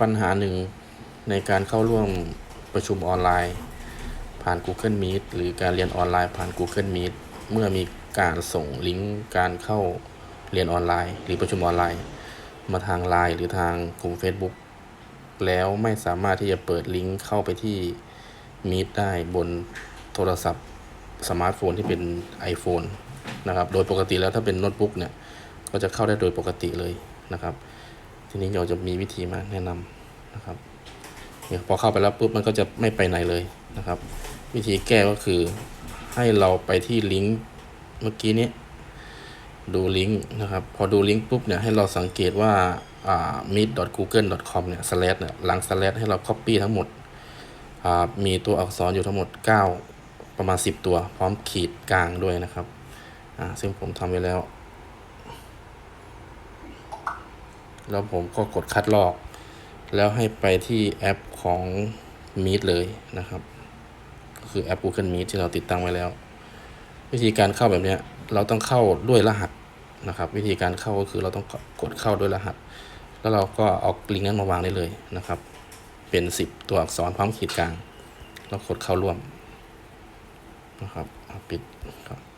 ปัญหาหนึ่งในการเข้าร่วมประชุมออนไลน์ ผ่าน Google Meet หรือการเรียนออนไลน์ผ่าน Google Meet เมื่อมีการส่งลิงก์การเข้าเรียนออนไลน์ หรือประชุมออนไลน์ มาทาง Line หรือทางกลุ่ม Facebook แล้วไม่สามารถที่จะเปิดลิงก์เข้าไปที่ Meet ได้บนโทรศัพท์สมาร์ทโฟนที่เป็น iPhone นะครับ โดยปกติแล้วถ้าเป็นโน้ตบุ๊กเนี่ย ก็จะเข้าได้โดยปกติเลยนะครับ ทีนี้เราจะมีวิธีมาแนะนำนะครับเนี่ยพอเข้าไปแล้วปุ๊บมันก็จะไม่ไปไหนเลยนะครับ วิธีแก้ก็คือให้เราไปที่ลิงก์เมื่อกี้นี้ดูลิงก์นะครับ พอดูลิงก์ปุ๊บเนี่ยให้เราสังเกตว่าอ่า meet.google.com เนี่ย slash เนี่ยหลัง slash ให้เรา copy ทั้งหมดอ่ามีตัวอักษรอยู่ทั้งหมด 9 ประมาณ 10 ตัว พร้อมขีดกลางด้วยนะครับอ่าซึ่งผมทำไว้แล้ว แล้วผมก็กดคัดลอก แล้วให้ไปที่แอปของ Meet เลยนะครับ ก็คือแอป Google Meet ที่เราติดตั้งไว้แล้ว วิธีการเข้าแบบนี้เราต้องเข้าด้วยรหัสนะครับ วิธีการเข้าก็คือเราต้องกดเข้าด้วยรหัส แล้วเราก็เอาลิงก์นั้นมาวางได้เลยนะครับ เป็น 10 ตัวอักษรพร้อมขีดกลางแล้วกดเข้าร่วมนะครับปิดครับ